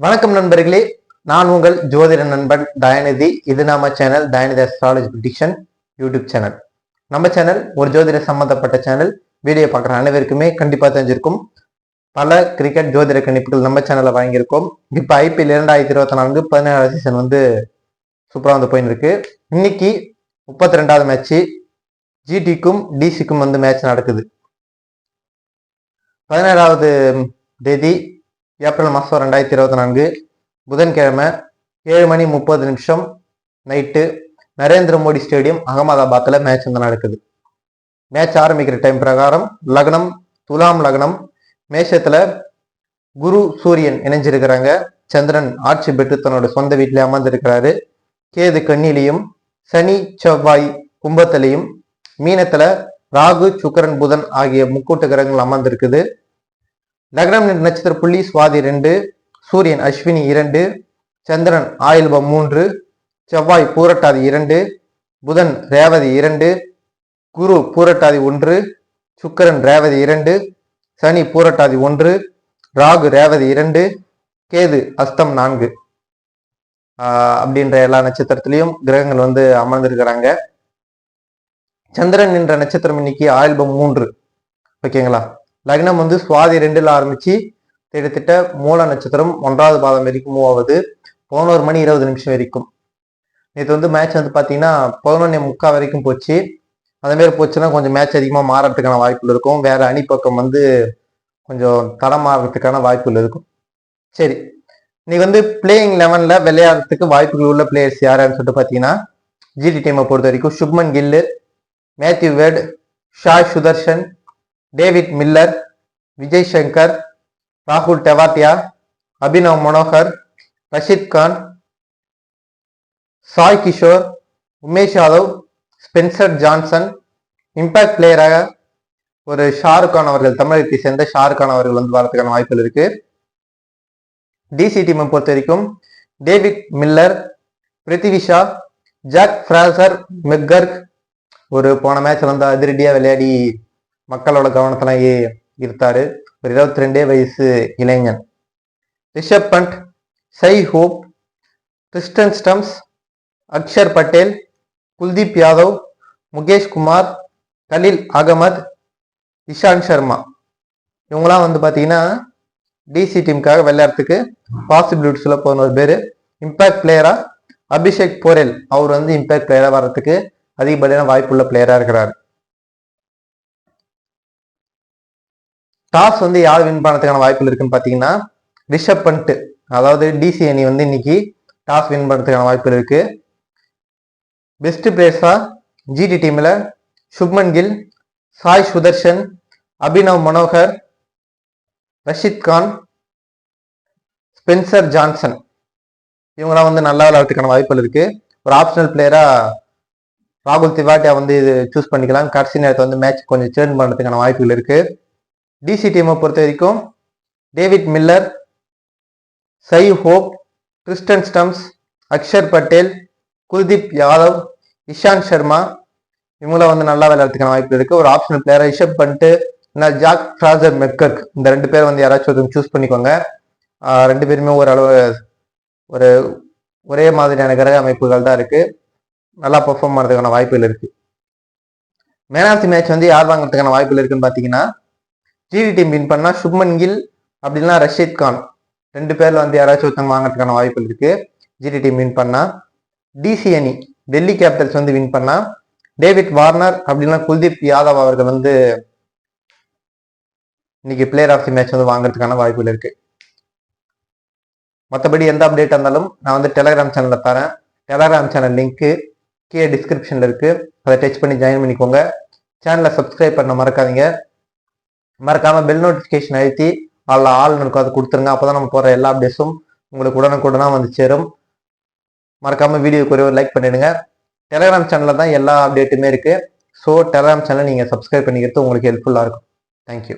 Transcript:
வணக்கம் நண்பர்களே நான் உங்கள் ஜோதிட நண்பன் தயநிதி. இது நம்ம channel Dayanidhi astrology prediction YouTube channel. நம்ம சேனல் ஒரு ஜோதிட சம்பந்தப்பட்ட சேனல். வீடியோ பார்க்குற அனைவருக்குமே கண்டிப்பாக தெரிஞ்சிருக்கும். பல கிரிக்கெட் ஜோதிட கணிப்புகள் நம்ம சேனலில் வாங்கியிருக்கோம். இப்போ ஐபிஎல் இரண்டாயிரத்தி இருபத்தி நான்கு பதினேழாவது சீசன் வந்து சூப்பராக வந்து போயின்னு இருக்கு இன்னைக்கு முப்பத்தி ரெண்டாவது மேட்ச்சு ஜிடிக்கும் டிசிக்கும் வந்து மேட்ச் நடக்குது. பதினேழாவது தேதி ஏப்ரல் மாதம் ரெண்டாயிரத்தி இருபத்தி நான்கு புதன்கிழமை ஏழு மணி முப்பது நிமிஷம் நைட்டு நரேந்திர மோடி ஸ்டேடியம் அகமதாபாத்தில் மேட்ச் வந்து நடக்குது. மேட்ச் ஆரம்பிக்கிற டைம் பிரகாரம் லக்னம் துலாம் லக்னம் மேஷத்தில் குரு சூரியன் இணைஞ்சிருக்கிறாங்க. சந்திரன் ஆட்சி பெற்று தன்னோட சொந்த வீட்டிலே அமர்ந்திருக்கிறாரு. கேது கண்ணிலையும் சனி செவ்வாய் கும்பத்திலையும் மீனத்தில் ராகு சுக்கரன் புதன் ஆகிய முக்கூட்டு கிரகங்கள் அமர்ந்திருக்குது. லக்னம் நட்சத்திர புள்ளி சுவாதி ரெண்டு சூரியன் அஸ்வினி இரண்டு சந்திரன் ஆயில்பம் மூன்று செவ்வாய் பூரட்டாதி இரண்டு புதன் ரேவதி இரண்டு குரு பூரட்டாதி ஒன்று சுக்கரன் ரேவதி இரண்டு சனி பூரட்டாதி ஒன்று ராகு ரேவதி இரண்டு கேது அஸ்தம் நான்கு. அப்படின்ற எல்லா நட்சத்திரத்திலையும் கிரகங்கள் வந்து அமர்ந்திருக்கிறாங்க. சந்திரன் என்ற நட்சத்திரம் இன்னைக்கு ஆயில்பம் மூன்று. ஓகேங்களா? லக்னம் வந்து சுவாதி ரெண்டுல ஆரம்பிச்சு கிட்டத்தட்ட மூல நட்சத்திரம் ஒன்றாவது பாதம் வரைக்கும் மூவ் ஆகுது. பதினோரு மணி இருபது நிமிஷம் வரைக்கும். நேற்று வந்து மேட்ச் வந்து பார்த்தீங்கன்னா பதினொன்று முக்கால் வரைக்கும் போச்சு. அதேமாரி போச்சுன்னா கொஞ்சம் மேட்ச் அதிகமாக மாறத்துக்கான வாய்ப்புகள் இருக்கும். வேற அணி பக்கம் வந்து கொஞ்சம் தடம் மாறுறதுக்கான வாய்ப்புகள் இருக்கும். சரி. இன்னைக்கு வந்து பிளேயிங் லெவனில் விளையாடுறதுக்கு வாய்ப்புகள் உள்ள பிளேயர்ஸ் யாருன்னு சொல்லிட்டு பார்த்தீங்கன்னா ஜிடி டீமை பொறுத்த வரைக்கும் Shubman Gill Matthew Wade Sai Sudharsan David Miller Vijay Shankar ராகுல் Tewatia Abhinav Manohar Rashid Khan Sai Kishore Umesh Yadav Spencer Johnson. Impact பிளேயராக ஒரு ஷாருக்கான் அவர்கள் தமிழகத்தை சேர்ந்த ஷாருக்கான் அவர்கள் வந்து வரதுக்கான வாய்ப்புகள் இருக்கு. டிசி டீமை பொறுத்த வரைக்கும் David Miller Prithvi Shaw Jake Fraser McGurk ஒரு போன மேட்ச் வந்து அதிரடியாக விளையாடி மக்களோட கவனத்திலேயே ஈ- ஒரு இருபத்தி ரெண்டே வயசு இளைஞன். Rishabh Pant Shai Hope Tristan Stubbs Axar Patel Kuldeep Yadav Mukesh Kumar Khaleel Ahmed Ishant Sharma இவங்களாம் வந்து பார்த்தீங்கன்னா டிசி டீமுக்காக விளையாடுறதுக்கு பாசிபிலிட்டிஸில் போன ஒரு பேர். இம்பாக்ட் பிளேயராக அபிஷேக் போரேல். அவர் வந்து இம்பாக்ட் பிளேயராக வர்றதுக்கு அதிகப்படியான வாய்ப்புள்ள பிளேயராக இருக்கிறார். டாஸ் வந்து யார் வின் பண்ணுறதுக்கான வாய்ப்புகள் இருக்குன்னு பார்த்தீங்கன்னா ரிஷப் பண்ட்டு அதாவது டிசி அணி வந்து இன்னைக்கு டாஸ் வின் பண்ணுறதுக்கான வாய்ப்புகள் இருக்கு. பெஸ்ட் பிளேயர்ஸாக ஜிடி டீமில் சுப்மன் கில் சாய் சுதர்ஷன் அபினவ் மனோகர் ரஷித் கான் ஸ்பென்சர் ஜான்சன் இவங்களாம் வந்து நல்லா விளையாடுறதுக்கான வாய்ப்புகள் இருக்கு. ஒரு ஆப்ஷனல் பிளேயராக ராகுல் திவாட்டியா வந்து இது சூஸ் பண்ணிக்கலாம். கடைசி நேரத்தை வந்து மேட்ச் கொஞ்சம் சேர்ன் பண்ணுறதுக்கான வாய்ப்புகள் இருக்குது டிசி டீமை பொறுத்த வரைக்கும் David Miller Shai Hope Tristan Stubbs Axar Patel Kuldeep Yadav Ishant Sharma இவங்கள வந்து நல்லா விளையாடுறதுக்கான வாய்ப்பு இருக்கு. ஒரு ஆப்ஷனல் பிளேயரை ரிஷப் பண்ணிட்டு நான் ஜாக் ஃப்ராசர் மெக்கர்க் இந்த ரெண்டு பேர் வந்து யாராச்சும் ஒருத்தவங்க சூஸ் பண்ணிக்கோங்க. ரெண்டு பேருமே ஓரளவு ஒரு ஒரே மாதிரியான கிரக அமைப்புகள் தான் இருக்கு. நல்லா பெர்ஃபார்ம் பண்ணுறதுக்கான வாய்ப்புகள் இருக்கு. மேன் ஆஃப் தி மேட்ச் வந்து யார் வாங்குறதுக்கான வாய்ப்புகள் இருக்குன்னு பார்த்தீங்கன்னா ஜிடி டீம் வின் பண்ணா சுப்மன் கில் அப்படின்னா ரஷீத் கான் ரெண்டு பேர்ல வந்து யாராச்சும் ஒருத்தவங்க வாங்குறதுக்கான வாய்ப்புகள் இருக்கு. ஜிடி டீம் வின் பண்ணா டிசி அணி டெல்லி கேபிட்டல்ஸ் வந்து வின் பண்ணா டேவிட் வார்னர் அப்படின்னா குல்தீப் யாதவ் அவர்கள் வந்து இன்னைக்கு பிளேயர் ஆஃப் தி மேட்ச் வந்து வாங்குறதுக்கான வாய்ப்புகள் இருக்கு. மற்றபடி எந்த அப்டேட் இருந்தாலும் நான் வந்து டெலகிராம் சேனலில் தரேன். டெலகிராம் சேனல் லிங்க்கு கீழே டிஸ்கிரிப்ஷனில் இருக்கு. அதை டச் பண்ணி ஜாயின் பண்ணிக்கோங்க. சேனலை சப்ஸ்கிரைப் பண்ண மறக்காதீங்க. மறக்காம பெல் நோட்டிஃபிகேஷன் அழுத்தி அதில் ஆள் இருக்கும் அது கொடுத்துருங்க. அப்போ தான் நம்ம போகிற எல்லா அப்டேட்ஸும் உங்களுக்கு உடனுக்குடனாக வந்து சேரும். மறக்காம வீடியோக்கு ஒரே ஒரு லைக் பண்ணிடுங்க. டெலகிராம் சேனலில் தான் எல்லா அப்டேட்டுமே இருக்குது ஸோ டெலகிராம் சேனலை நீங்கள் சப்ஸ்கிரைப் பண்ணிக்கிறது உங்களுக்கு ஹெல்ப்ஃபுல்லாக இருக்கும். தேங்க்யூ